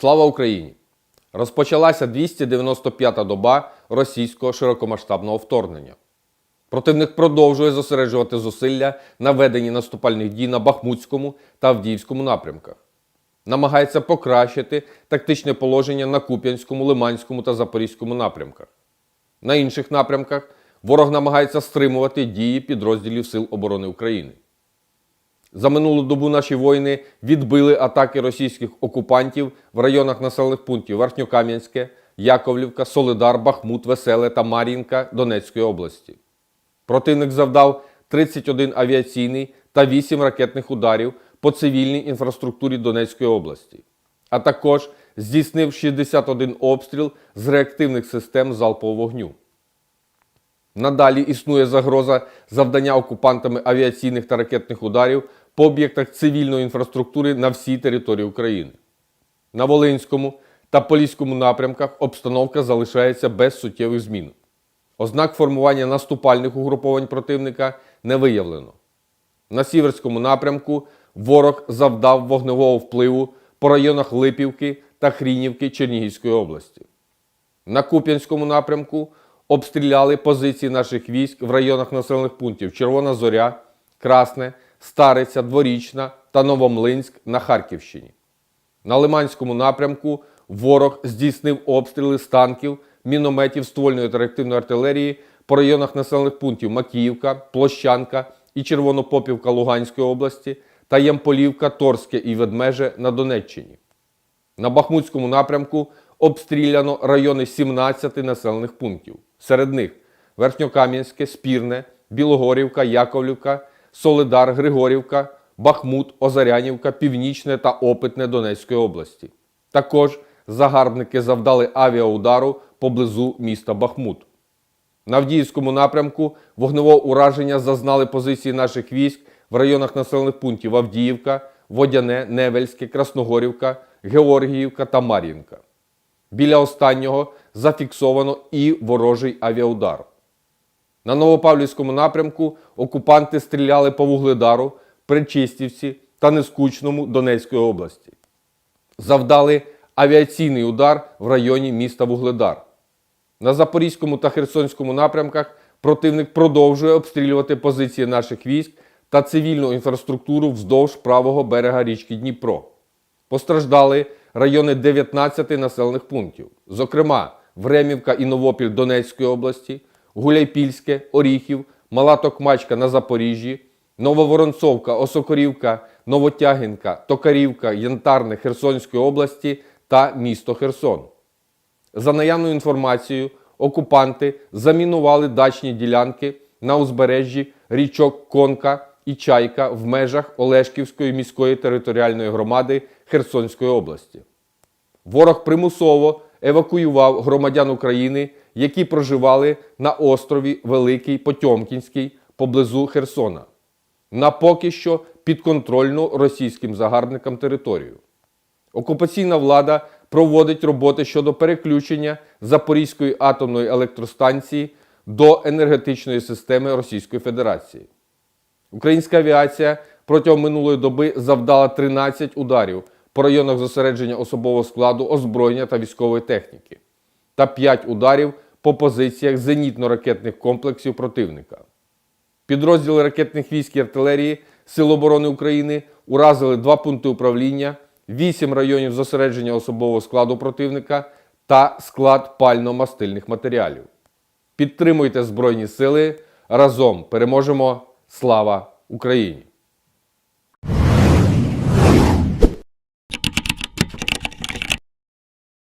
Слава Україні! Розпочалася 295-та доба російського широкомасштабного вторгнення. Противник продовжує зосереджувати зусилля на веденні наступальних дій на Бахмутському та Авдіївському напрямках. Намагається покращити тактичне положення на Куп'янському, Лиманському та Запорізькому напрямках. На інших напрямках ворог намагається стримувати дії підрозділів Сил оборони України. За минулу добу наші воїни відбили атаки російських окупантів в районах населених пунктів Верхньокам'янське, Яковлівка, Солидар, Бахмут, Веселе та Мар'їнка Донецької області. Противник завдав 31 авіаційний та 8 ракетних ударів по цивільній інфраструктурі Донецької області, а також здійснив 61 обстріл з реактивних систем залпового вогню. Надалі існує загроза завдання окупантами авіаційних та ракетних ударів по об'єктах цивільної інфраструктури на всій території України. На Волинському та Поліському напрямках обстановка залишається без суттєвих змін. Ознак формування наступальних угруповань противника не виявлено. На Сіверському напрямку ворог завдав вогневого впливу по районах Липівки та Хрінівки Чернігівської області. На Куп'янському напрямку обстріляли позиції наших військ в районах населених пунктів Червона Зоря, Красне, Стариця, Дворічна та Новомлинськ на Харківщині. На Лиманському напрямку ворог здійснив обстріли з танків, мінометів ствольної та реактивної артилерії по районах населених пунктів Макіївка, Площанка і Червонопопівка Луганської області та Ямполівка, Торське і Ведмеже на Донеччині. На Бахмутському напрямку обстріляно райони 17 населених пунктів. Серед них Верхньокам'янське, Спірне, Білогорівка, Яковлівка, Солидар, Григорівка, Бахмут, Озарянівка, Північне та Опитне Донецької області. Також загарбники завдали авіаудару поблизу міста Бахмут. На Авдіївському напрямку вогневого ураження зазнали позиції наших військ в районах населених пунктів Авдіївка, Водяне, Невельське, Красногорівка, Георгіївка та Мар'їнка. Біля останнього зафіксовано і ворожий авіаудар. На Новопавлівському напрямку окупанти стріляли по Вугледару, Причистівці та Нескучному Донецької області. Завдали авіаційний удар в районі міста Вугледар. На Запорізькому та Херсонському напрямках противник продовжує обстрілювати позиції наших військ та цивільну інфраструктуру вздовж правого берега річки Дніпро. Постраждали райони 19 населених пунктів, зокрема Времівка і Новопіль Донецької області, Гуляйпільське, Оріхів, Мала Токмачка на Запоріжжі, Нововоронцовка, Осокорівка, Новотягінка, Токарівка, Янтарне Херсонської області та місто Херсон. За наявною інформацією, окупанти замінували дачні ділянки на узбережжі річок Конка і Чайка в межах Олешківської міської територіальної громади Херсонської області. Ворог примусово евакуював громадян України, які проживали на острові Великий Потьомкінський поблизу Херсона, на поки що підконтрольну російським загарбникам територію. Окупаційна влада проводить роботи щодо переключення Запорізької атомної електростанції до енергетичної системи Російської Федерації. Українська авіація протягом минулої доби завдала 13 ударів по районах зосередження особового складу, озброєння та військової техніки та 5 ударів по позиціях зенітно-ракетних комплексів противника. Підрозділи ракетних військ і артилерії Сил оборони України уразили два пункти управління, 8 районів зосередження особового складу противника та склад пально-мастильних матеріалів. Підтримуйте Збройні Сили. Разом переможемо! Слава Україні!